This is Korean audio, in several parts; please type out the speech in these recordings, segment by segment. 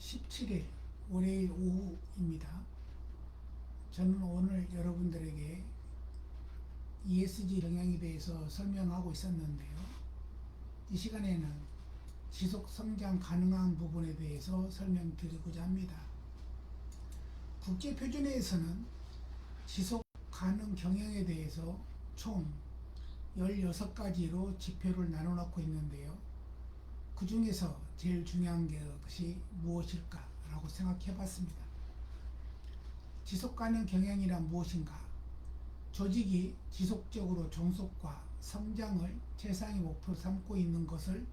17일 월요일 오후입니다. 저는 오늘 여러분들에게 ESG 영향에 대해서 설명하고 있었는데요. 이 시간에는 지속 성장 가능한 부분에 대해서 설명드리고자 합니다. 국제 표준에서는 지속 가능 경영에 대해서 총 16가지로 지표를 나눠 놓고 있는데요. 그 중에서 제일 중요한 것이 무엇일까라고 생각해 봤습니다. 지속 가능 경영이란 무엇인가? 조직이 지속적으로 종속과 성장을 최상의 목표로 삼고 있는 것을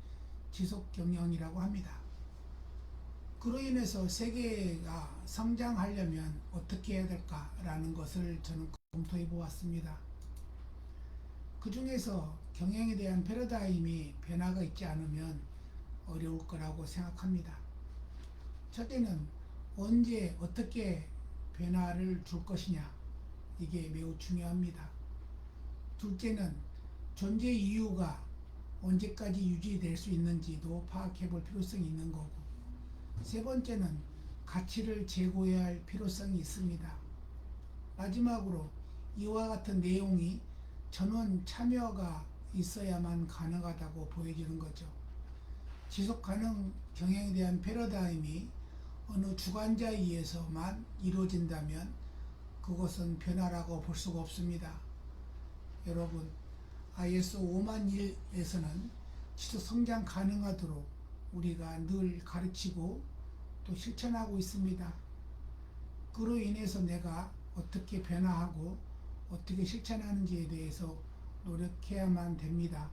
지속 경영이라고 합니다. 그로 인해서 세계가 성장하려면 어떻게 해야 될까라는 것을 저는 검토해 보았습니다. 그 중에서 경영에 대한 패러다임이 변화가 있지 않으면 어려울 거라고 생각합니다. 첫째는 언제 어떻게 변화를 줄 것이냐 이게 매우 중요합니다. 둘째는 존재 이유가 언제까지 유지될 수 있는지도 파악해 볼 필요성이 있는 거고 세 번째는 가치를 제고해야 할 필요성이 있습니다. 마지막으로 이와 같은 내용이 전원 참여가 있어야만 가능하다고 보여지는 거죠. 지속 가능 경영에 대한 패러다임이 어느 주관자에 의해서만 이루어진다면 그것은 변화라고 볼 수가 없습니다. 여러분, ISO 5001에서는 지속 성장 가능하도록 우리가 늘 가르치고 또 실천하고 있습니다. 그로 인해서 내가 어떻게 변화하고 어떻게 실천하는지에 대해서 노력해야만 됩니다.